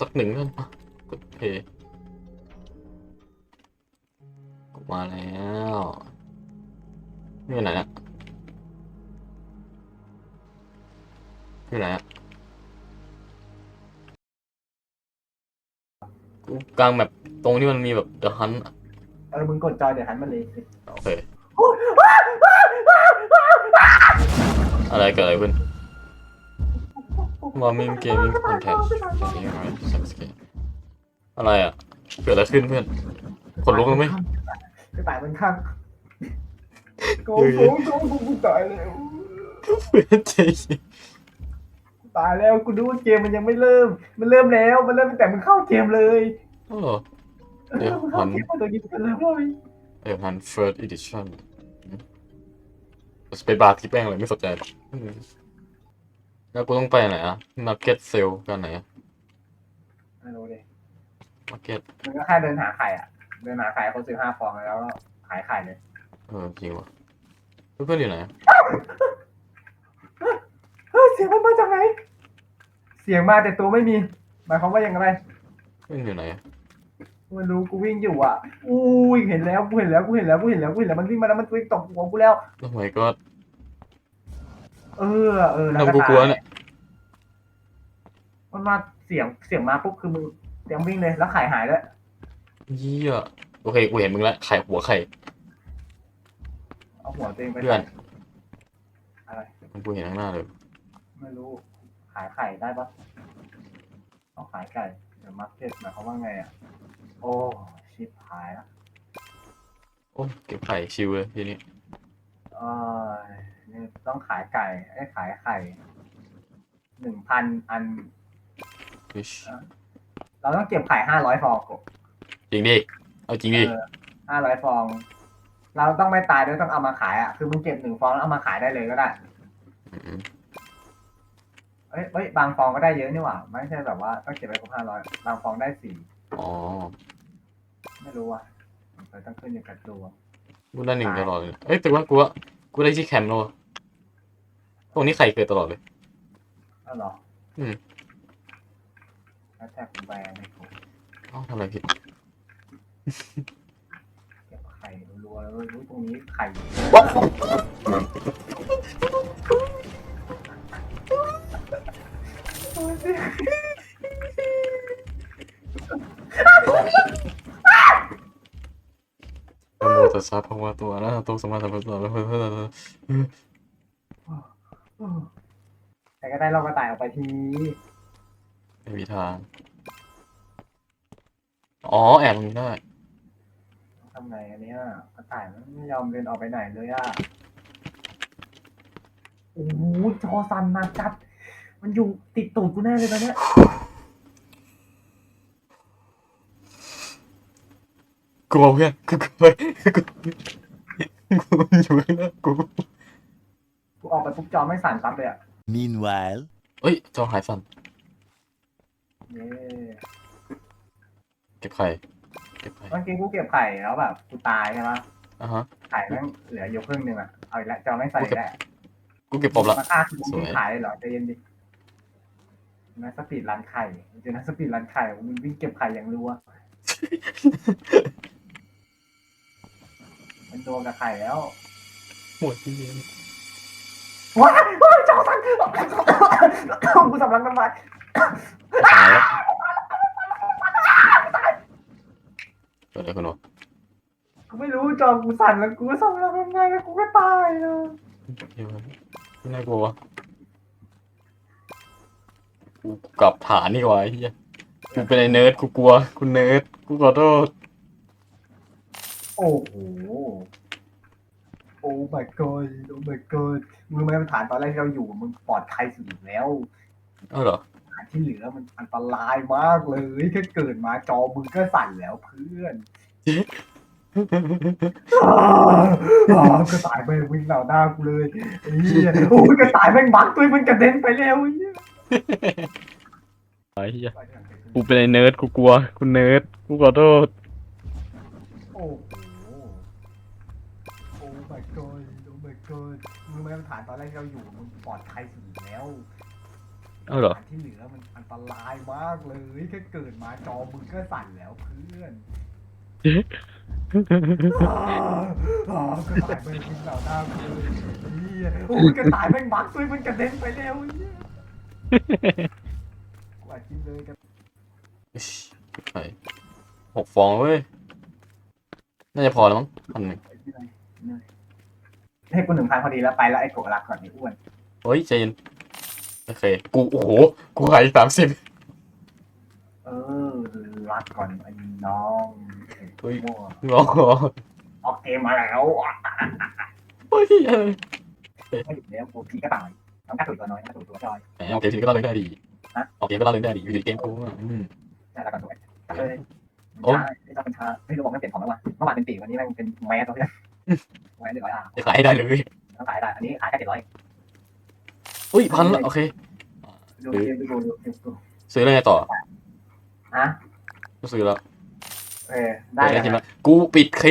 สักหนึ่งกันอะกดเพย์กดมาแล้วนี่อยู่ไหนอะอยู่ไหนอะกูกลางแบบตรงที่มันมีแบบเดอะฮันเออมึงกดจอยเดี๋ยวหันมาเลยโอเค อะไรเกิดอะไรขึ้น Warming Gaming Content อะไรอะ เกิดอะไรขึ้นเพื่อนขนลุกเลยไหมกระต่ายมันข้างโกงโกงโกงกูตายแล้วเพื่อนใจเย็นตายแล้วกูดูว่าเกมมันยังไม่เริ่ม มันเริ่มแล้ว มันเริ่มตั้งแต่มึงเข้าเกมเลยโอ้เดี๋ยวมึงเข้าเกมมาตัวนี้กันแล้วเลยเออฮัน first edition สเปซบาร์ที่แป้งเลยไม่สนใจหรอกอืม แล้วกูต้องไปไหนอะ market sale กันไหนอะไม่รู้ดิ market มึงก็แค่เดินหาไข่อะ เดินหาไข่คนซื้อห้าฟองแล้วก็ขายไข่เลยเออจริงวะเพื่อนๆอยู่ไหนอะเฮ้ยเสียงมันมาจากไหน เสียงมาแต่ตัวไม่มี หมายความว่ายังไงเพื่อนอยู่ไหนอะไม่รู้กูวิ่งอยู่อะ อุ้ยเห็นแล้วกูเห็นแล้วกูเห็นแล้วกูเห็นแล้วกูเห็นแล้วมันวิ่งมาแล้วมันวิ่งตกหัวกูแล้วทำไมก็ เออ เออแล้วทำกูกลัวเนี่ยมันมาเสียงเสียงมาปุ๊บคือมึงเสียงวิ่งเลยแล้วไข่หายด้วยเยี่ยโอเคกูเห็นมึงแล้วไข่หัวไข่เอาหัวตัวเองไปเพื่อนอะไรกูเห็นข้างหน้าเลยไม่รู้ ขายไข่ได้ปะเอาขายไก่เดี๋ยวมาร์เก็ตหมายความว่าไงอะ โอ้ชิบหายละโอ้เก็บไข่ชิวเลยทีนี้เออนี่ ต้องขายไก่ไอ้ยขายไข่หนึ่งพันอันฟิชเราต้องเก็บไข่ห้าร้อยฟองกบจริงดิ เอาจริงดิ ห้าร้อยฟอง เราต้องไม่ตายด้วยต้องเอามาขายอะ คือมึงเก็บหนึ่งฟองแล้วเอามาขายได้เลยก็ได้มเอ้ยเอ้ยบางฟองก็ได้เยอะนี่หว่า ไม่ใช่แบบว่าต้องเก็บไว้ครบห้าร้อยบางฟองได้สี่อ๋อไม่รู้อะมันต้องขึ้นอยู่กับตัวกูได้หนึ่งตลอดเลยเอ้ยแต่ว่ากูว่ากูได้ที่แคมป์แล้วอะ ตรงนี้ไข่เกิดตลอดเลย อ้าวเหรออืม แล้วแท็กแบรนด์ให้กูเอ้าทำอะไรผิด เก็บไข่รัวๆเลยอุ๊ยตรงนี้ไข่โอ้ยสินะโมตัสสะภะคะวะโตอะระหะโตสัมมาสัมพุทธัสสะ ใครก็ได้เรากระต่ายออกไปทีไม่มีทาง อ๋อ แอบตรงนี้ได้ทำไงอันเนี้ยกระต่ายมันไม่ยอมเดินออกไปไหนเลยอะโอ้โหจอสันมาจัด มันอยู่ติดตูดกูแน่เลยตอนเนี้ยกลัวเพื่อนกูกลัวกูกูอยู่ข้างหน้ากู กูออกไปปุ๊บจอไม่สั่นปั๊บเลยอะ Meanwhile, เอ้ยจอหายสั่นเย้เก็บไข่เก็บไข่เมื่อกี้กูเก็บไข่แล้วแบบกูตายใช่ไหมอะฮะ ไข่แม่งเหลืออยู่ครึ่งหนึ่งอะ เอาอีกแล้วจอไม่ใส่อีกแล้วกูเก็บปอบละ มาฆ่าคือสวยมึงขายเลยเหรอใจเย็นดินักสปีดรันไข่จริงๆนักสปีดรันไข่มึงวิ่งเก็บไข่อย่างรัวมันโดนกับไข่แล้วหมดที่เย็น ว้ายว้ายจอสั่นกูสำลักน้ำมันตายแล้วเกิดอะไรขึ้นวะกูไม่รู้จอกูสั่นแล้วกูสำลักน้ำมันแล้วกูก็ตายเลยเดี๋ยวไม่น่ากลัววะกูกลับฐานนี่กว่าไอ้เฮียกูเป็นไอ้เนิร์ดกูกลัวกูเนิร์ดกูขอโทษโอ้โห อ้ my god โอ้ my god มึงไม่มาฐานตอนแรกที่เราอยู่มึงปลอดภัยสุดอยู่แล้วเอ้าเหรอฐานที่เหลือมันอันตรายมากเลยแค่เกิดมาจอมึงก็สั่นแล้วเพื่อนอ้าวกระต่ายไปวิ่งเหล่าหน้ากูเลยไอ้เหี้ยโอ้ยกระต่ายแม่งบักตัวมันกระเด็นไปแล้วไอ้เหี้ยไอ้เฮียกูเป็นไอ้เนิร์ดกูกลัวกูเนิร์ดกูขอโทษ โอ้โหโอ้ god มึงไม่มาฐานตอนแรกที่เราอยู่มึงปลอดภัยสุดอยู่แล้วเอ้าเหรอ ฐานที่เหลือมันอันตรายมากเลยแค่เกิดมาจอมึงก็สั่นแล้วเพื่อนอ่าอ่ากระต่ายแม่งวิ่งเหล่าหน้ากูเลยเหี้ยโอ้ยกระต่ายแม่งบักด้วยมันกระเด็นไปแล้วเหี้ยกว่ากินเลยกันอิ๊ชไปหกฟองเว้ย น่าจะพอแล้วมั้งพันหนึ่ง ให้กูหนึ่งพันพอดีแล้วไปแล้วไอ้โกะรักก่อนไอ้อ้วนเฮ้ยใจเย็นโอเค กูโอ้โห กูหายสามสิบเออรักก่อนไอ้น้องเฮ้ยมั่วงอออกเกมมาแล้วอะเฮ้ยเออไม่อยู่แล้วกูผีกระต่ายน้องกระตุยตัวน้อยกระตุยตัวจอยแหมโอเคทีนี้ก็เล่าเรื่องได้ดีฮะโอเคก็เล่าเรื่องได้ดีอยู่ดีเกมกูอะอืมใช่แล้วกันด้วยเลยโอ้ใช่ไม่ต้องเป็นชาไม่รู้บอกไม่เปลี่ยนของแล้ววะเมื่อวานเป็นปีกวันนี้แม่งเป็นแมสตัวเนี้ย แมสหนึ่งร้อยอะจะขายให้ได้เลยต้องขายได้ อันนี้ขายแค่เจ็ดร้อยอุ้ยพันละโอเค ดูดูดูดูดูดูซื้อเรื่องไงต่อฮะกูซื้อแล้ว เออได้ได้แล้วใช่ไหมกูปิดคลิป